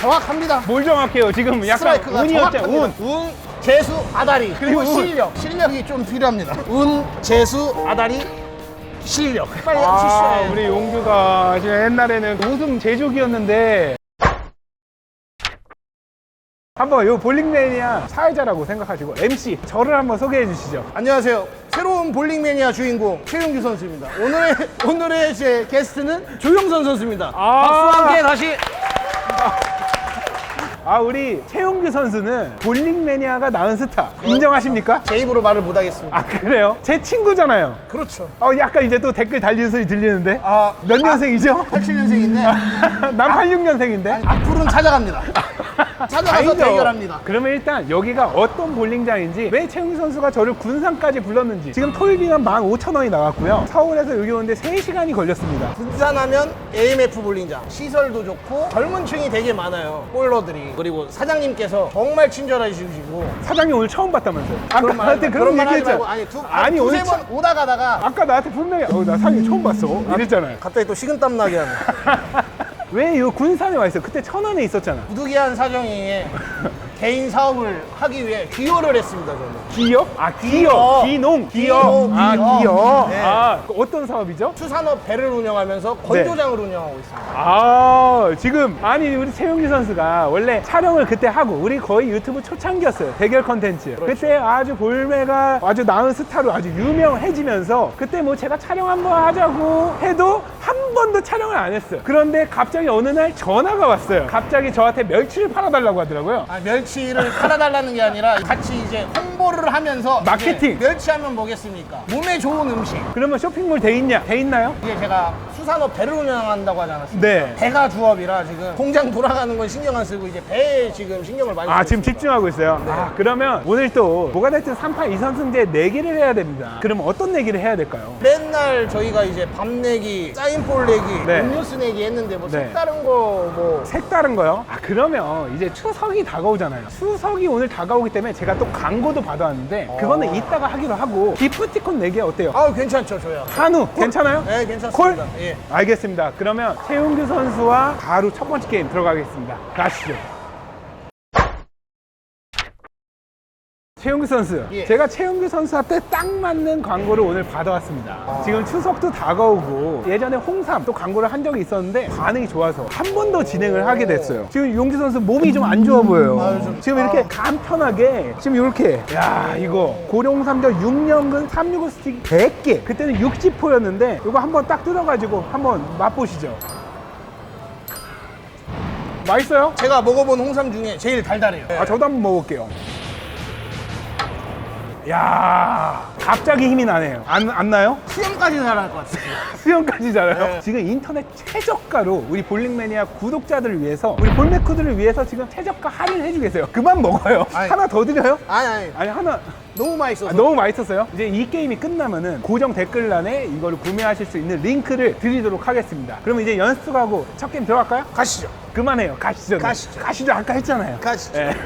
정확합니다. 뭘 정확해요? 지금 약간 스트라이크가 운이었죠. 정확합니다. 운. 운, 재수, 아다리 그리고 그리고 운. 실력. 실력이 좀 필요합니다. 운, 재수, 아다리, 실력. 빨리 아, 치시죠. 우리 용규가 지금 옛날에는 우승 제조기였는데 한번 요 볼링매니아 사회자라고 생각하시고 MC 저를 한번 소개해 주시죠. 안녕하세요. 새로운 볼링 매니아 주인공 최용규 선수입니다. 오늘의 오늘의 제 게스트는 조용선 선수입니다. 아. 박수와 함께 다시 아 우리 최용규 선수는 볼링 매니아가 낳은 스타 인정하십니까? 제 입으로 말을 못 하겠습니다. 아 그래요? 제 친구잖아요. 그렇죠. 어 약간 이제 또 댓글 달리는 소리 들리는데 아, 몇 년생이죠? 87년생인데 난 86년생인데. 앞으로는 찾아갑니다. 찾아가서 대결합니다. 그러면 일단 여기가 어떤 볼링장인지 왜 최용규 선수가 저를 군산까지 불렀는지 지금 토요일이면 15,000원이 나왔고요. 서울에서 여기 오는데 3시간이 걸렸습니다. 군산하면 AMF 볼링장 시설도 좋고 젊은 층이 되게 많아요. 볼러들이 그리고 사장님께서 정말 친절하시고 사장님 오늘 처음 봤다면서요? 아까 그런 말 나한테 하지 마. 그런 말 하지? 말고 아니 두 아니 두세 오늘 번 처- 오다 가다가 아까 나한테 분명히 어, 나 사장님 처음 봤어 이랬잖아요. 갑자기 또 식은땀 나게 하네. 왜 이 군산에 와 있어? 그때 천안에 있었잖아. 부득이한 사정이 개인 사업을 하기 위해 기여를 했습니다 저는. 기업? 아 기업, 기업. 기농, 기업. 아 기업. 기업. 네. 아 그 어떤 사업이죠? 수산업 배를 운영하면서 건조장을 운영하고 있습니다. 아 지금 아니 우리 최용기 선수가 원래 촬영을 그때 하고 우리 거의 유튜브 초창기였어요 대결 컨텐츠 그렇죠. 그때 아주 볼매가 아주 나은 스타로 아주 유명해지면서 그때 뭐 제가 촬영 한번 하자고 해도 한 번도 촬영을 안 했어요 그런데 갑자기 어느 날 전화가 왔어요 갑자기 저한테 멸치를 팔아달라고 하더라고요 아, 멸치를 팔아달라는 게 아니라 같이 이제 홍보를 하면서 마케팅. 이제 멸치 하면 뭐겠습니까? 몸에 좋은 음식. 그러면 쇼핑몰 돼 있냐? 돼 있나요? 이게 제가 수산업 배를 운영한다고 하지 않았습니까? 네. 배가 주업이라 지금 공장 돌아가는 건 신경 안 쓰고 이제 배에 지금 신경을 많이 아 쓰고 지금 있습니다. 집중하고 있어요. 네. 아 그러면 오늘 또 뭐가 됐든 3판 2선승제 내기를 해야 됩니다. 그럼 어떤 내기를 해야 될까요? 맨날 저희가 이제 밥 내기, 사인볼 내기, 네. 음료수 내기 했는데 뭐 네. 색다른 거뭐 색다른 거요? 아 그러면 이제 추석이 다가오잖아요. 추석이 오늘 다가오기 때문에 제가 또 광고도 받아왔는데 그거는 이따가 하기로 하고 기프티콘 내기 어때요? 아 괜찮죠 저 야. 한우 괜찮아요? 네 콜? 괜찮습니다. 예. 알겠습니다. 그러면 최용규 선수와 바로 첫 번째 게임 들어가겠습니다. 가시죠. 최용규 선수, 예. 제가 최용규 선수한테 딱 맞는 광고를 오늘 받아왔습니다. 지금 추석도 다가오고 예전에 홍삼 또 광고를 한 적이 있었는데 반응이 좋아서 한 번 더 진행을 하게 됐어요. 지금 용규 선수 몸이 좀 안 좋아 보여요. 아유, 좀- 지금 이렇게 아. 간편하게 지금 이렇게 야 이거 고룡삼전 6년근 365 스틱 100개 그때는 60포였는데 이거 한번 딱 뜯어가지고 한번 맛보시죠. 맛있어요? 제가 먹어본 홍삼 중에 제일 달달해요. 아 저도 한번 먹어볼게요. 야 갑자기 힘이 나네요. 안, 안 나요? 수영까지 잘할 것 같아요. 수영까지잖아요. 네. 지금 인터넷 최저가로 우리 볼링 매니아 구독자들을 위해서 우리 볼메쿠들을 위해서 지금 최저가 할인을 해주고 계세요. 그만 먹어요. 아니. 하나 더 드려요? 아니 아니 아니 하나 너무 맛있어서. 아, 너무 맛있었어요. 이제 이 게임이 끝나면은 고정 댓글란에 이거를 구매하실 수 있는 링크를 드리도록 하겠습니다. 그러면 이제 연습하고 첫 게임 들어갈까요? 가시죠. 그만해요. 가시죠. 가시죠. 가시죠. 아까 했잖아요. 가시죠. 예.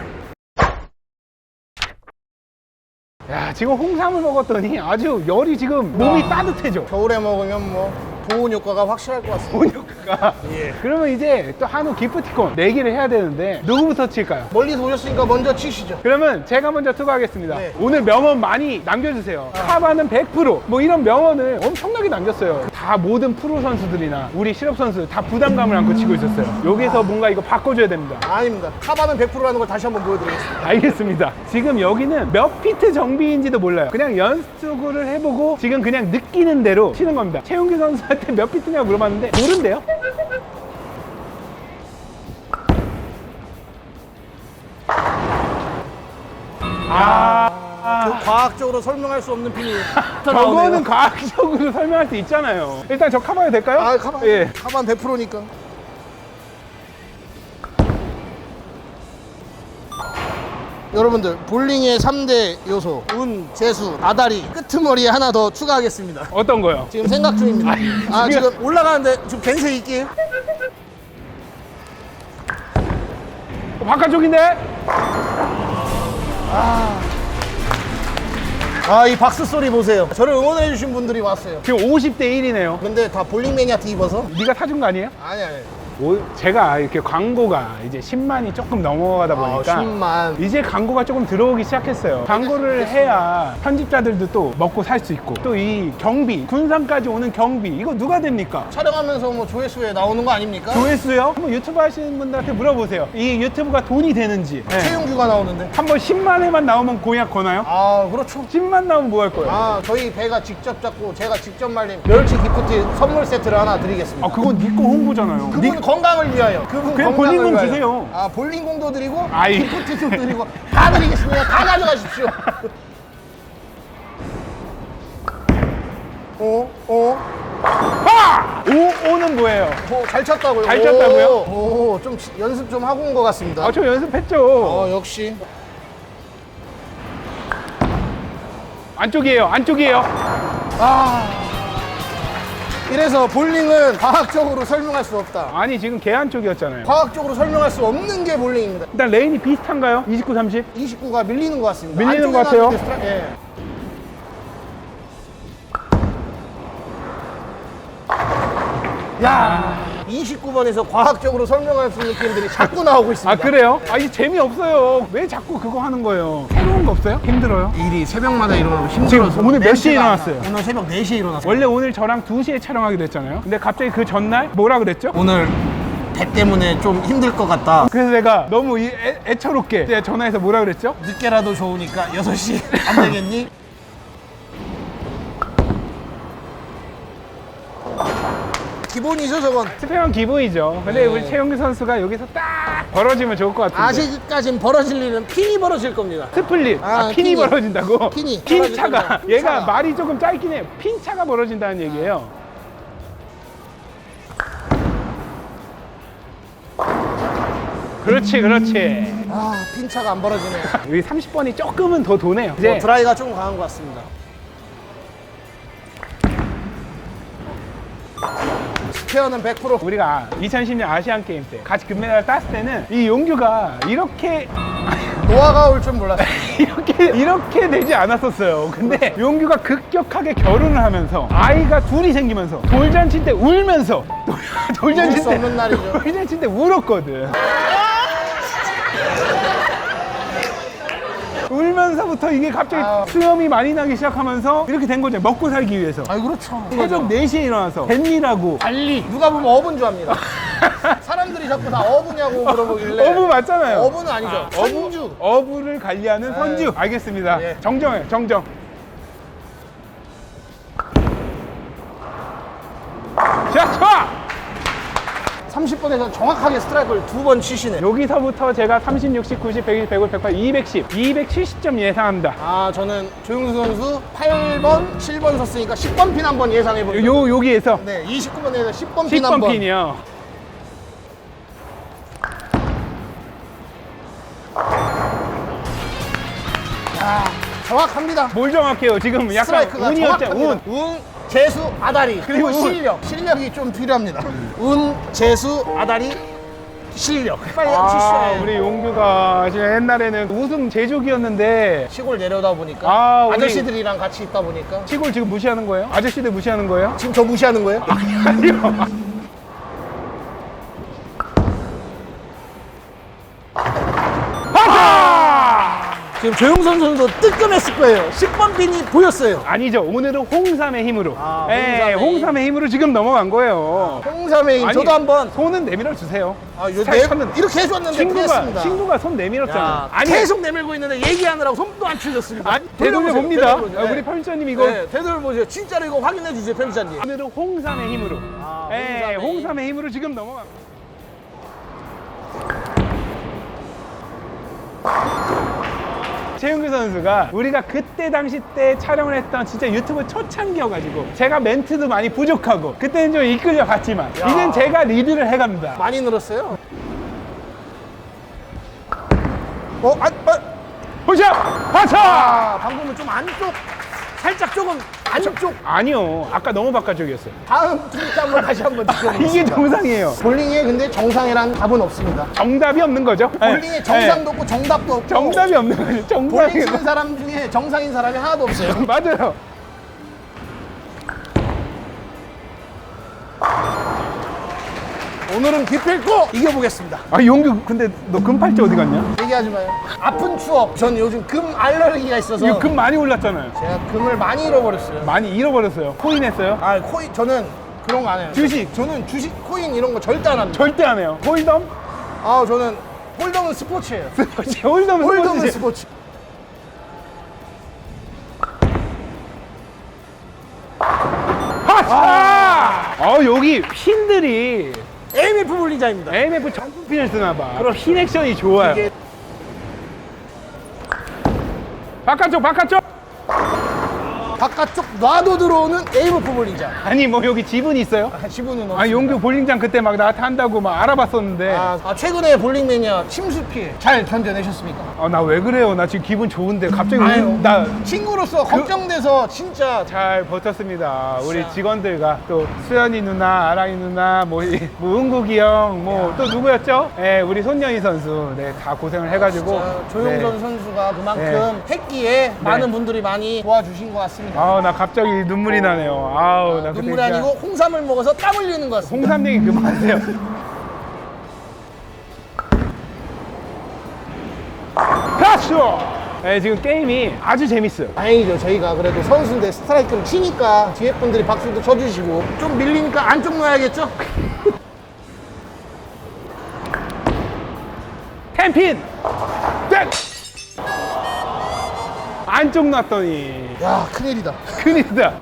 야, 지금 홍삼을 먹었더니 아주 열이 지금 몸이 따뜻해져. 겨울에 먹으면 뭐 보온 효과가 확실할 것 같습니다. 온효과가. 예. 그러면 이제 또 한우 기프티콘 내기를 해야 되는데 누구부터 칠까요? 멀리서 오셨으니까 먼저 치시죠. 그러면 제가 먼저 투구하겠습니다. 네. 오늘 명언 많이 남겨주세요. 카바는 100%뭐 이런 명언을 엄청나게 남겼어요. 다 모든 프로 선수들이나 우리 실업 선수 다 부담감을 안고 치고 있었어요. 여기서 뭔가 이거 바꿔줘야 됩니다. 아닙니다. 카바는 100%라는 걸 다시 한번 보여드리겠습니다. 알겠습니다. 지금 여기는 몇 피트 정비인지도 몰라요. 그냥 연습을 해보고 지금 그냥 느끼는 대로 치는 겁니다. 최용규 선수 한테 몇 피트냐고 물어봤는데 모른대요. 아, 그 과학적으로 설명할 수 없는 핀이 저거는 과학적으로 설명할 수 있잖아요. 일단 저 카바해도 될까요? 아 카바 예. 카바는 100%니까. 여러분들 볼링의 3대 요소 운, 재수, 아다리 끄트머리에 하나 더 추가하겠습니다. 어떤 거요? 지금 생각 중입니다. 아 지금- 지금 올라가는데 좀 겐세. 어, 바깥쪽인데? 아이 박수 소리 보세요. 저를 응원해 주신 분들이 왔어요. 지금 50대 1이네요. 근데 다 볼링 매니아티 입어서 네가 사준 거 아니에요? 아니 아니 오- 제가 이렇게 광고가 이제 10만이 조금 넘어가다 보니까 아, 10만. 이제 광고가 조금 들어오기 시작했어요. 광고를 해야 편집자들도 또 먹고 살 수 있고 또 이 경비, 군산까지 오는 경비 이거 누가 됩니까? 촬영하면서 뭐 조회수에 나오는 거 아닙니까? 조회수요? 한번 유튜브 하시는 분들한테 물어보세요. 이 유튜브가 돈이 되는지. 네. 최윤규가 나오는데. 한번 10만 회만 나오면 공약 거나요? 아, 그렇죠. 10만 나오면 뭐 할 거예요? 아, 저희 배가 직접 잡고 제가 직접 말린 멸치 기프트 선물 세트를 하나 드리겠습니다. 아 그건 니꺼 홍보잖아요. 니- 건강을 위하여. 그분 그냥 건강을 볼링공 위하여. 주세요. 아, 볼링공도 드리고 아이. 기프트도 드리고 다 드리겠습니다. 다 가져가십시오. 어? 어? 하! 오, 오는 뭐예요? 어, 잘 쳤다고요. 잘 쳤다고요? 오, 오, 좀 치- 연습 좀 하고 온 것 같습니다. 아, 저 연습했죠. 어, 역시. 안쪽이에요, 안쪽이에요. 아. 이래서 볼링은 과학적으로 설명할 수 없다. 아니, 지금 개 안쪽이었잖아요. 과학적으로 설명할 수 없는 게 볼링입니다. 일단 레인이 비슷한가요? 29, 30? 29가 밀리는 것 같습니다. 밀리는 안쪽에 것 같아요? 나왔는데 스트라- 예. 야, 29번에서 과학적으로 설명할 수 있는 게임들이 자꾸 나오고 있습니다. 아, 그래요? 아, 이게 재미없어요. 왜 자꾸 그거 하는 거예요? 새로운 거 없어요? 힘들어요? 일이 새벽마다 힘들어서 지금 오늘 몇 시에 멘트가 안 일어났어요? 나. 오늘 새벽 4시에 일어났어요. 원래 오늘 저랑 2시에 촬영하기로 했잖아요. 근데 갑자기 그 전날 뭐라 그랬죠? 오늘 배 때문에 좀 힘들 것 같다. 그래서 내가 너무 이 애, 애처롭게 제가 전화해서 뭐라 그랬죠? 늦게라도 좋으니까 6시 안 되겠니? 기본이죠 저건 스페어는 기본이죠. 근데 네. 우리 최영규 선수가 여기서 딱 벌어지면 좋을 것 같은데. 아직까진 벌어질 일은 핀이 벌어질 겁니다 스플릿. 아, 아, 핀이, 핀이. 벌어진다고? 핀이. 핀 차가. 벌어진다. 얘가 차가. 말이 조금 짧긴 해요. 핀 차가 벌어진다는 얘기예요. 그렇지, 그렇지. 아 핀차가 안 벌어지네 여기 30번이 조금은 더 도네요. 이제 뭐 드라이가 좀 강한 것 같습니다 스페어는 100% 우리가 2010년 아시안 게임 때 같이 금메달 땄을 때는 이 용규가 이렇게 노화가 올 줄 몰랐어요 이렇게 이렇게 되지 않았었어요. 근데 용규가 급격하게 결혼을 하면서 아이가 둘이 생기면서 돌잔치 때 울면서 돌- 돌잔치 때 없는 날이죠. 돌잔치 때 울었거든. 울면서부터 이게 갑자기 아유. 수염이 많이 나기 시작하면서 이렇게 된 거죠. 먹고 살기 위해서. 아 그렇죠 새벽 4시에 일어나서 뱃일하고 달리 누가 보면 어부인 줄 압니다 사람들이 자꾸 다 어부냐고 물어보길래 어부 맞잖아요. 어부는 아니죠 아, 선주 어부, 를 관리하는 네. 선주. 알겠습니다. 예. 정정해, 정정. 30번에서 정확하게 스트라이크를 두 번 치시네 여기서부터 제가 30, 60, 90, 120, 150, 180, 210, 270점 예상합니다. 아 저는 조용수 선수 8번, 7번 섰으니까 10번 핀 한 번 예상해 봅니다 요, 여기에서 네 29번에서 10번 핀 10번 한번 핀이요. 아, 정확합니다 뭘 정확해요? 지금 약간 스트라이크가 운이었죠, 정확합니다 운. 운, 재수, 아다리 그리고. 실력 실력이 좀 필요합니다 운, 재수, 아다리, 실력 빨리 아, 치셔야 우리 용규가 옛날에는 우승 제조기였는데 시골 내려다 보니까 아, 우리- 아저씨들이랑 같이 있다 보니까 시골 지금 무시하는 거예요? 아저씨들 무시하는 거예요? 지금 저 무시하는 거예요? 아니요. 지금 조용선 선수도 뜨끔했을 거예요 10번 핀이 보였어요 아니죠. 오늘은 홍삼의 힘으로. 아, 예, 홍삼의 홍삼의 힘으로 지금 넘어간 거예요. 홍삼의 힘 아니, 저도 한번 손은 내밀어 주세요. 아, 요살 내, 쳤는데. 이렇게 해줬는데 친구가 피했습니다 친구가 손 내밀었잖아. 야, 아니 계속 내밀고 있는데 얘기하느라고 손도 안 풀렸습니다 아니, 되돌려 봅니다. 아, 네. 우리 편집자님 이거 네, 되돌려보세요 진짜로 이거 확인해 주세요 편집자님 오늘은 홍삼의 힘으로. 아, 예, 홍삼의 힘. 힘으로 지금 넘어간. 최용규 선수가 우리가 그때 당시 때 촬영을 했던 진짜 유튜브 초창기여가지고 제가 멘트도 많이 부족하고 그때는 좀 이끌려 갔지만 이젠 제가 리드를 해갑니다. 많이 늘었어요 어? 아, 아, 보자! 하차! 아 방금은 좀 안쪽 살짝 조금 안쪽 아니요. 아까 너무 바깥쪽이었어요. 다음 트위트 한번 다시 한번 이게 지켜보겠습니다 정상이에요. 볼링에 근데 정상이란 답은 없습니다 정답이 없는 거죠? 볼링에 네. 정상도 네. 없고 정답도 없고 정답이 없는 거죠. 정답이 볼링 치는 사람 중에 정상인 사람이 하나도 없어요 맞아요. 오늘은 기필코 이겨보겠습니다. 아 용규 근데 너 금팔찌 어디 갔냐? 얘기하지 마요. 아픈 추억. 전 요즘 금 알러지가 있어서 이거 금 많이 올랐잖아요. 제가 금을 많이 잃어버렸어요. 많이 잃어버렸어요. 코인 했어요? 아 코인 저는 그런 거 안 해요. 주식. 저는 주식 코인 이런 거 절대 안 합니다. 절대 안 해요. 홀덤? 아 저는 홀덤은 스포츠예요. 홀덤 홀덤은 스포츠. 스포츠. 아! 어 여기 핀들이 AMF 볼링장입니다. AMF 정품핀을 쓰나봐. 그럼 핀 액션이 좋아요. 이게 바깥쪽 바깥쪽. 바깥쪽 놔도 들어오는 AMF 볼링장. 아니 뭐 여기 지분이 있어요? 아, 지분은 없습니다. 아 용규 볼링장 그때 막 나한테 한다고 막 알아봤었는데 아, 아, 최근에 볼링 매니아 침수 피해 잘 견뎌내셨습니까? 아 나 왜 그래요? 나 지금 기분 좋은데 갑자기 아유. 나 친구로서 걱정돼서 진짜 잘 버텼습니다. 우리. 직원들과 또 수연이 누나, 아랑이 누나, 뭐, 이- 뭐 은국이 형, 뭐 또 누구였죠? 예, 우리 손연희 선수, 네, 다 고생을 해가지고. 진짜 조용전 네. 선수가 그만큼 했기에 많은 분들이 많이 도와주신 것 같습니다. 아우 나 갑자기 눈물이 나네요. 아우 나 그때 눈물이 진짜 아니고 홍삼을 먹어서 땀 흘리는 것 같습니다. 홍삼 얘기 그만하세요. 가쇼! 네, 지금 게임이 아주 재밌어요. 다행이죠. 저희가 그래도 선수인데 스트라이크를 치니까 뒤에 분들이 박수도 쳐주시고 좀 밀리니까 안쪽 넣어야겠죠? 텐핀! 땡! 안쪽 놨더니 야 큰일이다. 큰일이다.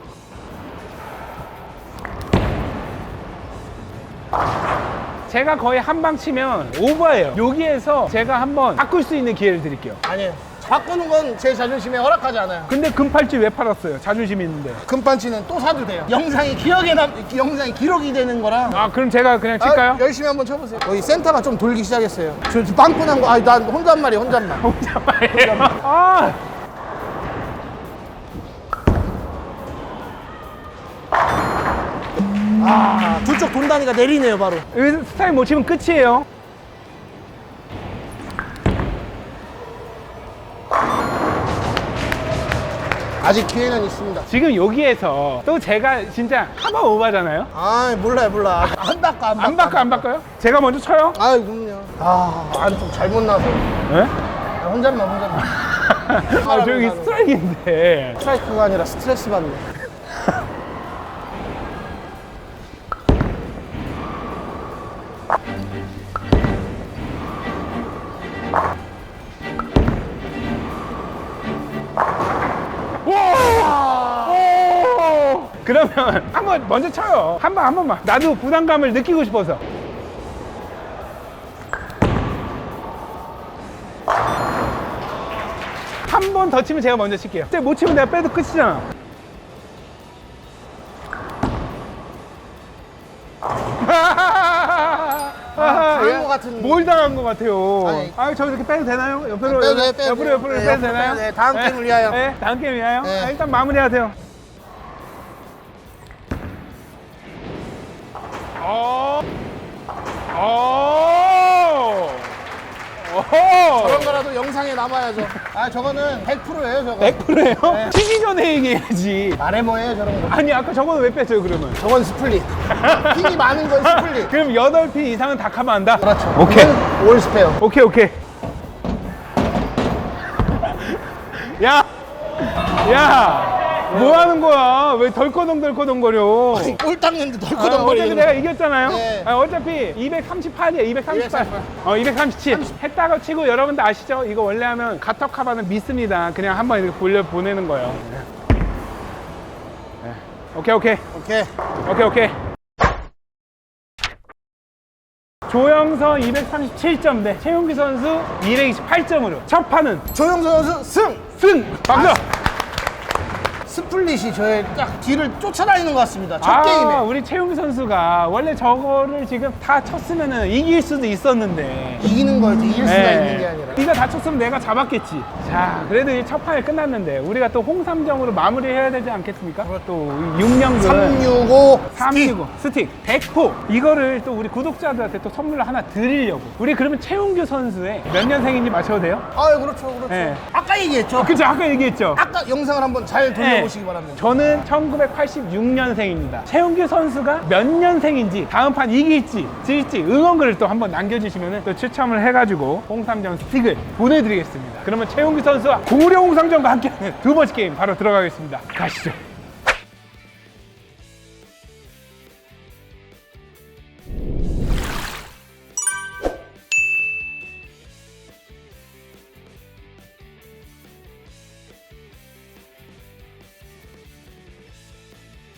제가 거의 한 방 치면 오버예요. 여기에서 제가 한번 바꿀 수 있는 기회를 드릴게요. 아니에요. 바꾸는 건 제 자존심에 허락하지 않아요. 근데 금팔찌 왜 팔았어요? 자존심 있는데. 금판치는 또 사도 돼요. 영상이 기억에 남, 영상이 기록이 되는 거라. 아 그럼 제가 그냥 칠까요? 아, 열심히 한번 쳐보세요. 여기 센터가 좀 돌기 시작했어요. 저, 저 빵꾸 난 거, 아니, 난 혼잣말이에요, 혼잣말. 혼자 말이에요. 아! 아, 두쪽 돈다니까 내리네요, 바로. 여기서 스타일 못 치면 끝이에요. 아직 기회는 있습니다. 지금 여기에서 또 제가 진짜 한번 오바잖아요. 아, 몰라요, 몰라. 안 바꿔, 안 바꿔. 안 바꿔 안 바꿔요? 제가 먼저 쳐요? 아, 그럼요. 아, 안쪽 잘못 나서. 네? 아, 혼잣말, 혼잣말. 아 저기 스트라이크인데. 스트라이크가 아니라 스트레스 받네. 먼저 쳐요. 한 번 한 번만. 나도 부담감을 느끼고 싶어서. 한 번 더 치면 제가 먼저 칠게요. 근데 못 치면 내가 빼도 끝이잖아. 당한 것 같은- 뭘 당한 것 같아요? 아니. 아, 저 이렇게 빼도 되나요? 옆으로, 빼도 돼요, 빼도 옆으로, 돼요. 옆으로 네, 빼도 옆으로 되나요? 빼도 돼요. 다음 게임을 위하여. 네, 다음 게임 위하여. 네. 아, 일단 마무리하세요. 어. 어. 어허. 거라도 영상에 남아야죠. 아, 저거는 100%예요, 저거. 100%예요? 네. 치기 전에 얘기해야지. 말해 뭐해요, 저런 거. 아니, 아까 저거는 왜 뺐어요, 그러면? 저건 스플릿. 핀이 많은 건 스플릿. 그럼 8핀 이상은 다 카면 안다? 그렇죠. 오케이. 이건 올 스페어. 오케이, 오케이. 야! 야! 뭐 하는 거야? 왜 덜커덩덜커덩 거려? 꼴 닦는데 아, 어차피 덜커덩거리는 내가 이겼잖아요. 네. 아, 어차피 238이야, 238. 238. 어, 237. 했다가 치고 여러분들 아시죠? 이거 원래 하면 가터카바는 믿습니다. 그냥 한번 이렇게 돌려 보내는 거예요. 네. 네. 오케이, 오케이. 오케이. 오케이, 오케이. 조영서 237점 대 최용기 선수 228점으로 첫 판은 조영선 선수 승! 승! 박수! 스플릿이 저의 딱 뒤를 쫓아다니는 것 같습니다. 첫 아, 게임에. 우리 최용기 선수가 원래 저거를 지금 다 쳤으면 이길 수도 있었는데 이기는 거였지, 이길 수가 네. 있는 게 아니라. 네가 다쳤으면 내가 잡았겠지. 자, 그래도 이 첫 판이 끝났는데 우리가 또 홍삼정으로 마무리해야 되지 않겠습니까? 또 6년근 365 365 스틱 100포 이거를 또 우리 구독자들한테 또 선물로 하나 드리려고. 우리 그러면 최용규 선수의 몇 년생인지 맞춰도 돼요? 아, 그렇죠, 그렇죠. 네. 아까 얘기했죠. 그죠? 아까 얘기했죠. 아까 영상을 한번 잘 네. 돌려보시기 알려주시기 바랍니다. 저는 1986년생입니다. 최용규 선수가 몇 년생인지 다음 판 이길지 질지 응원글을 또 한번 남겨주시면 또 추첨을 해가지고 홍삼정 스틱을 보내드리겠습니다. 그러면 최용규 선수와 고려 홍삼정과 함께하는 두 번째 게임 바로 들어가겠습니다. 가시죠.